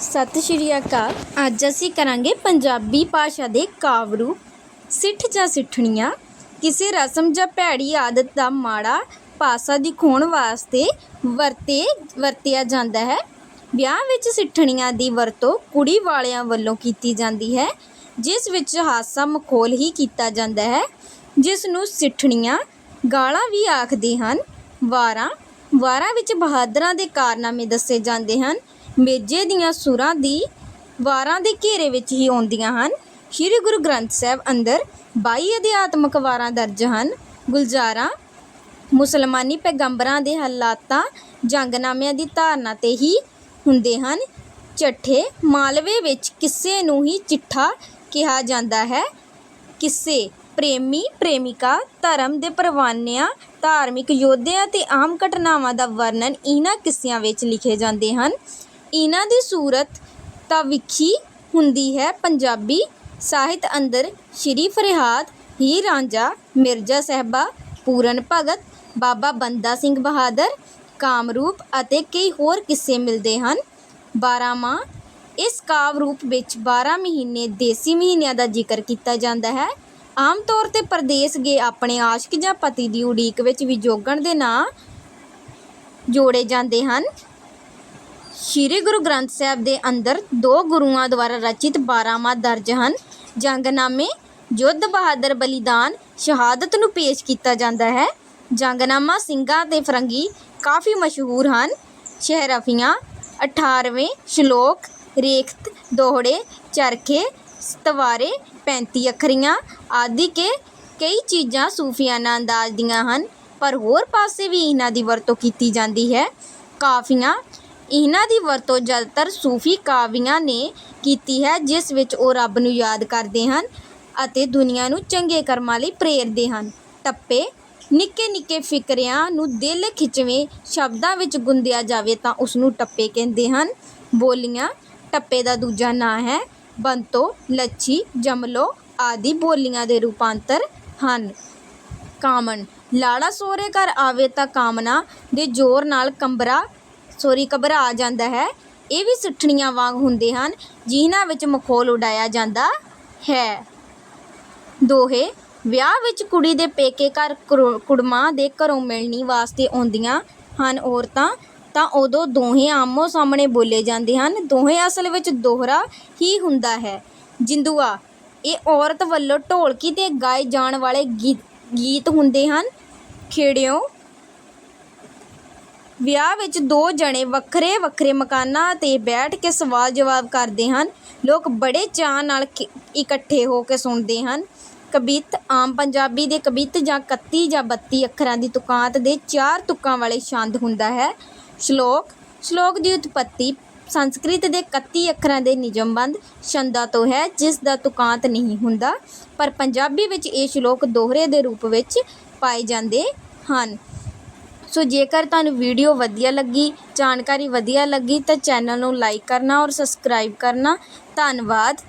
ਸਤਿ ਸ਼੍ਰੀ ਅਕਾਲ। ਅੱਜ ਅਸੀਂ ਕਰਾਂਗੇ ਪੰਜਾਬੀ ਭਾਸ਼ਾ ਦੇ ਕਾਵਿ ਰੂਪ। ਸਿੱਠ ਜਾਂ ਸਿੱਠਣੀਆਂ, ਕਿਸੇ ਰਸਮ ਜਾਂ ਭੈੜੀ ਆਦਤ ਦਾ ਮਾੜਾ ਪਾਸਾ ਦਿਖਾਉਣ ਵਾਸਤੇ ਵਰਤੇ, ਵਰਤਿਆ ਜਾਂਦਾ ਹੈ। ਵਿਆਹ ਵਿੱਚ ਸਿੱਠਣੀਆਂ ਦੀ ਵਰਤੋਂ ਕੁੜੀ ਵਾਲਿਆਂ ਵੱਲੋਂ ਕੀਤੀ ਜਾਂਦੀ ਹੈ, ਜਿਸ ਵਿੱਚ ਹਾਸਾ ਮਖੌਲ ਹੀ ਕੀਤਾ ਜਾਂਦਾ ਹੈ, ਜਿਸ ਨੂੰ ਸਿੱਠਣੀਆਂ ਗਾਲਾਂ ਵੀ ਆਖਦੇ ਹਨ। ਵਾਰਾਂ ਵਾਰਾਂ ਵਿੱਚ ਬਹਾਦਰਾਂ ਦੇ ਕਾਰਨਾਮੇ ਦੱਸੇ ਜਾਂਦੇ ਹਨ ਮੇਜੇ ਦੀਆਂ ਸੁਰਾਂ ਦੀ ਵਾਰਾਂ ਦੇ ਘੇਰੇ ਵਿੱਚ ਹੀ ਆਉਂਦੀਆਂ ਹਨ। ਸ੍ਰੀ ਗੁਰੂ ਗ੍ਰੰਥ ਸਾਹਿਬ ਅੰਦਰ 22 ਅਧਿਆਤਮਕ ਵਾਰਾਂ ਦਰਜ ਹਨ। ਗੁਲਜ਼ਾਰਾਂ, ਮੁਸਲਮਾਨੀ ਪੈਗੰਬਰਾਂ ਦੇ ਹਾਲਾਤਾਂ, ਜੰਗਨਾਮਿਆਂ ਦੀ ਧਾਰਨਾ ਤੇ ਹੀ ਹੁੰਦੇ ਹਨ। ਚੱਠੇ, ਮਾਲਵੇ ਵਿੱਚ ਕਿਸੇ ਨੂੰ ਹੀ ਚਿੱਠਾ ਕਿਹਾ ਜਾਂਦਾ ਹੈ। ਕਿੱਸੇ ਪ੍ਰੇਮੀ, ਪ੍ਰੇਮਿਕਾ, ਧਰਮ ਦੇ ਪਰਵਾਨਿਆਂ, ਧਾਰਮਿਕ ਯੋਧਿਆਂ ਤੇ ਆਮ ਘਟਨਾਵਾਂ ਦਾ ਵਰਣਨ ਇਹਨਾਂ ਕਿੱਸਿਆਂ ਵਿੱਚ ਲਿਖੇ ਜਾਂਦੇ ਹਨ। ਇਹਨਾਂ ਦੀ ਸੂਰਤ ਤਾਂ ਵਿਖੀ ਹੁੰਦੀ ਹੈ। ਪੰਜਾਬੀ ਸਾਹਿਤ ਅੰਦਰ ਸ਼੍ਰੀ ਫਰਿਆਦ ਹੀਰ ਰਾਂਝਾ ਮਿਰਜ਼ਾ ਸਾਹਿਬਾ, ਪੂਰਨ ਭਗਤ, ਬਾਬਾ ਬੰਦਾ ਸਿੰਘ ਬਹਾਦਰ, ਕਾਮਰੂਪ ਅਤੇ ਕਈ ਹੋਰ ਕਿੱਸੇ ਮਿਲਦੇ ਹਨ। ਬਾਰਾਂਮਾਹ ਇਸ ਕਾਵਿ ਰੂਪ ਵਿੱਚ 12 ਮਹੀਨੇ ਦੇਸੀ ਮਹੀਨਿਆਂ ਦਾ ਜ਼ਿਕਰ ਕੀਤਾ ਜਾਂਦਾ ਹੈ। ਆਮ ਤੌਰ ਤੇ ਪਰਦੇਸ ਗਏ ਆਪਣੇ ਆਸ਼ਕ ਜਾਂ ਪਤੀ ਦੀ ਉਡੀਕ ਵਿੱਚ ਵਿਜੋਗਣ ਦੇ ਨਾਂ ਜੋੜੇ ਜਾਂਦੇ ਹਨ। ਸ਼੍ਰੀ ਗੁਰੂ ਗ੍ਰੰਥ ਸਾਹਿਬ ਦੇ ਅੰਦਰ ਦੋ ਗੁਰੂਆਂ ਦੁਆਰਾ ਰਚਿਤ ਬਾਰਾਂਮਾਹ ਦਰਜ ਹਨ। ਜੰਗਨਾਮੇ ਯੁੱਧ ਬਹਾਦਰ ਬਲੀਦਾਨ ਸ਼ਹਾਦਤ ਨੂੰ ਪੇਸ਼ ਕੀਤਾ ਜਾਂਦਾ ਹੈ। ਜੰਗਨਾਮਾ ਸਿੰਘਾਂ ਤੇ ਫਰੰਗੀ ਕਾਫੀ ਮਸ਼ਹੂਰ ਹਨ। ਸ਼ਹਿਰਫੀਆਂ 18ਵੇਂ ਸ਼ਲੋਕ, ਰੇਖਤ, ਦੋਹੜੇ, ਚਰਖੇ, ਸਤਵਾਰੇ 35 ਅੱਖਰੀਆਂ ਆਦਿ ਕੇ ਕਈ ਚੀਜ਼ਾਂ ਸੂਫੀਆਨਾ ਅੰਦਾਜ਼ ਦੀਆਂ ਹਨ। ਪਰ ਹੋਰ ਪਾਸੇ ਵੀ ਇਹਨਾਂ ਦੀ ਵਰਤੋਂ ਕੀਤੀ ਜਾਂਦੀ ਹੈ। ਕਾਫੀਆਂ ਇਹਨਾਂ ਦੀ ਵਰਤੋਂ ਜ਼ਿਆਦਾਤਰ ਸੂਫੀ ਕਾਵਿਆਂ ਨੇ ਕੀਤੀ ਹੈ, ਜਿਸ ਵਿੱਚ ਉਹ ਰੱਬ ਨੂੰ ਯਾਦ ਕਰਦੇ ਹਨ ਅਤੇ ਦੁਨੀਆ ਨੂੰ ਚੰਗੇ ਕਰਮਾਂ ਲਈ ਪ੍ਰੇਰਦੇ ਹਨ। ਟੱਪੇ, ਨਿੱਕੇ ਨਿੱਕੇ ਫਿਕਰਿਆਂ ਨੂੰ ਦਿਲ ਖਿੱਚਵੇਂ ਸ਼ਬਦਾਂ ਵਿੱਚ ਗੁੰਦਿਆ ਜਾਵੇ ਤਾਂ ਉਸਨੂੰ ਟੱਪੇ ਕਹਿੰਦੇ ਹਨ। ਬੋਲੀਆਂ, ਟੱਪੇ ਦਾ ਦੂਜਾ ਨਾਂ ਹੈ, ਬੰਤੋ, ਲੱਛੀ, ਜਮਲੋ ਆਦਿ ਬੋਲੀਆਂ ਦੇ ਰੂਪਾਂਤਰ ਹਨ। ਕਾਮਨ ਲਾੜਾ ਸਹੁਰੇ ਘਰ ਆਵੇ ਤਾਂ ਕਾਮਨਾ ਦੇ ਜ਼ੋਰ ਨਾਲ ਕੰਬਰਾ ਸੋਰੀ ਘਬਰਾ ਜਾਂਦਾ ਹੈ। ਇਹ ਵੀ ਸਿੱਠਣੀਆਂ ਵਾਂਗ ਹੁੰਦੇ ਹਨ, ਜਿਨ੍ਹਾਂ ਵਿੱਚ ਮਖੌਲ ਉਡਾਇਆ ਜਾਂਦਾ ਹੈ। ਦੋਹੇ, ਵਿਆਹ ਵਿੱਚ ਕੁੜੀ ਦੇ ਪੇਕੇ ਘਰ ਕੁੜ- ਕੁੜਮਾਂ ਦੇ ਘਰੋਂ ਮਿਲਣੀ ਵਾਸਤੇ ਆਉਂਦੀਆਂ ਹਨ ਔਰਤਾਂ, ਤਾਂ ਉਦੋਂ ਦੋਹੇ ਆਮੋ ਸਾਹਮਣੇ ਬੋਲੇ ਜਾਂਦੇ ਹਨ। ਦੋਹੇ ਅਸਲ ਵਿੱਚ ਦੋਹਰਾ ਹੀ ਹੁੰਦਾ ਹੈ। ਜਿੰਦੂਆ, ਇਹ ਔਰਤ ਵੱਲੋਂ ਢੋਲਕੀ ਤੇ ਗਾਏ ਜਾਣ ਵਾਲੇ ਗੀਤ ਗੀਤ ਹੁੰਦੇ ਹਨ। ਖੇੜਿਓ ਵਿਆਹ ਵਿੱਚ ਦੋ ਜਣੇ ਵੱਖਰੇ ਵੱਖਰੇ ਮਕਾਨਾਂ 'ਤੇ ਬੈਠ ਕੇ ਸਵਾਲ ਜਵਾਬ ਕਰਦੇ ਹਨ। ਲੋਕ ਬੜੇ ਚਾਅ ਨਾਲ ਕਿ- ਇਕੱਠੇ ਹੋ ਕੇ ਸੁਣਦੇ ਹਨ। ਕਬਿੱਤ ਆਮ ਪੰਜਾਬੀ ਦੇ ਕਬਿੱਤ ਜਾਂ 31 ਜਾਂ 32 ਅੱਖਰਾਂ ਦੀ ਤੁਕਾਂਤ ਦੇ ਚਾਰ ਤੁਕਾਂ ਵਾਲੇ ਛੰਦ ਹੁੰਦਾ ਹੈ। ਸ਼ਲੋਕ ਸ਼ਲੋਕ ਦੀ ਉਤਪਤੀ ਸੰਸਕ੍ਰਿਤ ਦੇ 31 ਅੱਖਰਾਂ ਦੇ ਨਿਯਮਬੰਧ ਛੰਦਾਂ ਤੋਂ ਹੈ, ਜਿਸ ਦਾ ਤੁਕਾਂਤ ਨਹੀਂ ਹੁੰਦਾ। ਪਰ ਪੰਜਾਬੀ ਵਿੱਚ ਇਹ ਸ਼ਲੋਕ ਦੋਹਰੇ ਦੇ ਰੂਪ ਵਿੱਚ ਪਾਏ ਜਾਂਦੇ ਹਨ। ਸੋ ਜੇਕਰ ਤੁਹਾਨੂੰ ਵੀਡੀਓ ਵਧੀਆ ਲੱਗੀ, ਜਾਣਕਾਰੀ ਵਧੀਆ ਲੱਗੀ, ਤਾਂ ਚੈਨਲ ਨੂੰ ਲਾਈਕ ਕਰਨਾ ਔਰ ਸਬਸਕ੍ਰਾਈਬ ਕਰਨਾ। ਧੰਨਵਾਦ।